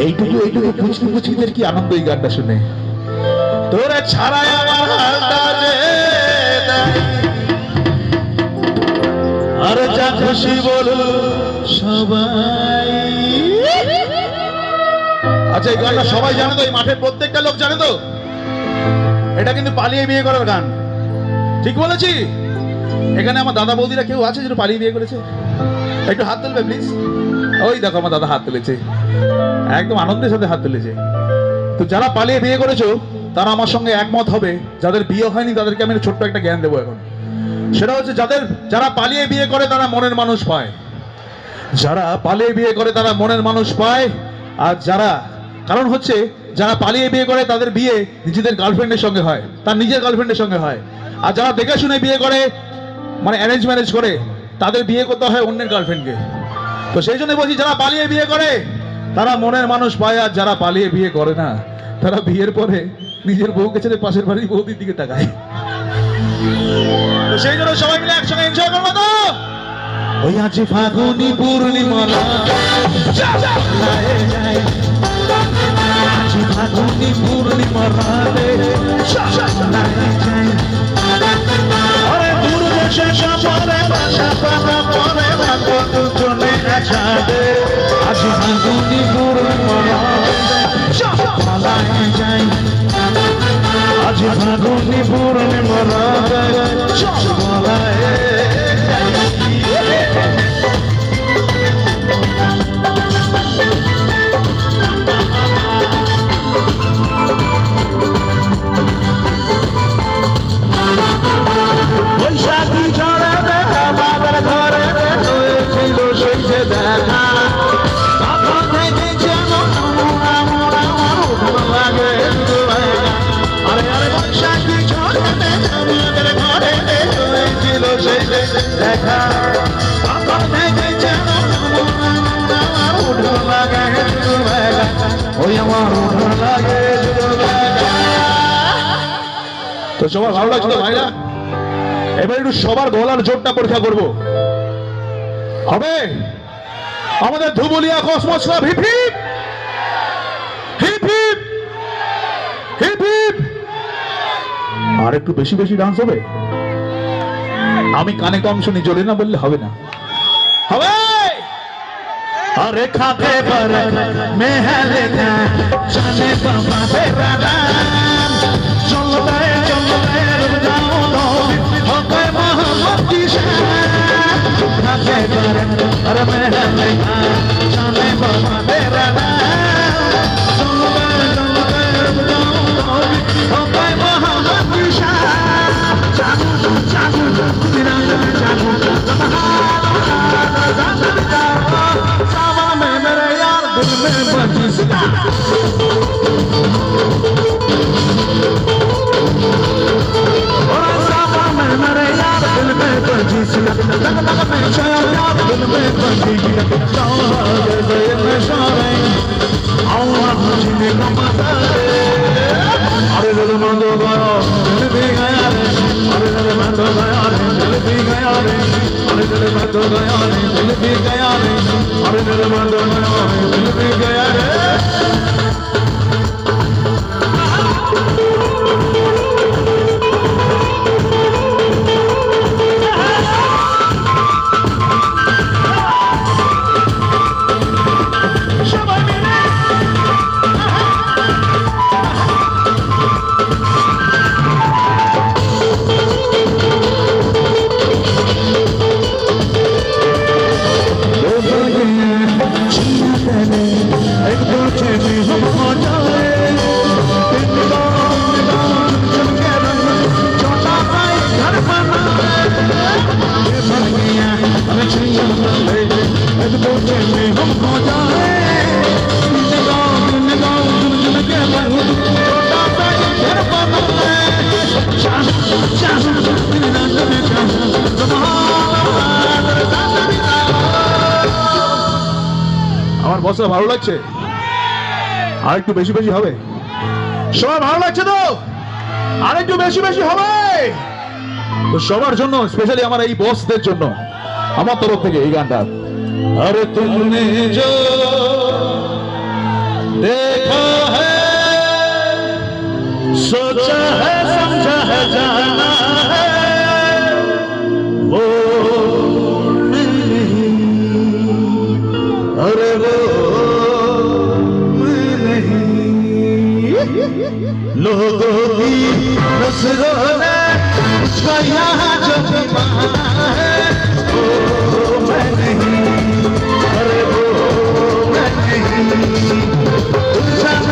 এইটুকু এইটুকু পুচকি পুচকিদের কি আনন্দ এই গানটা শুনে? তোরা ছাড়াই আমার হালটা দেয়। আর যা খুশি বলো সবাই। আচ্ছা এই গানটা সবাই জানে তো, এই মাঠের প্রত্যেকটা লোক জানে তো? এটা কিন্তু পালিয়ে বিয়ে করার গান। ঠিক বলেছি? এখানে আমার দাদা বৌদিরা কেউ আছে যেটা পালিয়ে বিয়ে করেছে? একটু হাত তুলবে প্লিজ ওই দেখো আমার দাদা হাত তুলেছে। একদম আনন্দের সাথে হাত তুলেছে। তো যারা পালিয়ে বিয়ে করেছ, তারা আমার সঙ্গে একমত হবে, যাদের বিয়ে হয়নি তাদেরকে আমি ছোট্ট একটা জ্ঞান দেবো এখন। সেটা হচ্ছে যাদের, যারা পালিয়ে বিয়ে করে তারা মনের মানুষ পায়। যারা পালিয়ে বিয়ে করে তারা মনের মানুষ পায়, আর যারা, কারণ হচ্ছে যারা পালিয়ে বিয়ে করে তাদের বিয়ে নিজেদের গার্লফ্রেন্ডের সঙ্গে হয়, তার নিজের গার্লফ্রেন্ডের সঙ্গে হয়। আর যারা দেখে শুনে বিয়ে করে মানে অ্যারেঞ্জ ম্যারেজ করে, তাদের বিয়ে করতে হয় অন্যের গার্লফ্রেন্ডকে তো সেই জন্য বলছি, যারা পালিয়ে বিয়ে করে, তারা মনের মানুষ পায়, আর যারা পালিয়ে বিয়ে করে না, তারা বিয়ের পরে নিজের বউকে ছেড়ে পাশের বাড়ির বৌদির দিকে তাকায়। তো সেই জন্য সবাই মিলে একসঙ্গে এনজয় করব তো? ওই আছে ফাগুনি পূর্ণিমা ফাগুনি পূর্ণিমা ভাষা পাতা পরে পালায় যাই আজ ফাগুনি পূর্ণিমা রাতে পালায় তো সবার ভালো লাগছে তো ভাইরা? এবার একটু সবার গলার জোরটা পরীক্ষা করব। হবে? আমাদের Dhubulia Cosmos club, hip hip! Hip hip! Hip hip! আর একটু বেশি বেশি ডান্স হবে? আমি কানে কম শুনি জোরে না বললে হবে না। হবে! আরে गया दिल भी गया रे अरे दिल में गया रे दिल भी गया रे। एक दूजे में हम हो जाए दिन निगाह निगाह चमके रंग छोटा भाई घर बनाए चाह चाह तेरा नबी चाह सुभान अल्लाह আমার বসে ভালো লাগছে আর একটু বেশি বেশি হবে সবার ভালো লাগছে তো আর একটু বেশি বেশি হবে তো সবার জন্য স্পেশালি আমার এই বসদের জন্য আমার তরফ থেকে এই গানটা अरे तुमने जो देखा है, सोचा है, समझा है, जाना है, वो अरे वो लोगों की ने यहाँ है Shut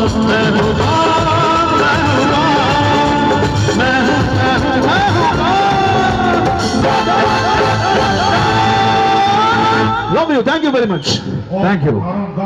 very much. Thank you.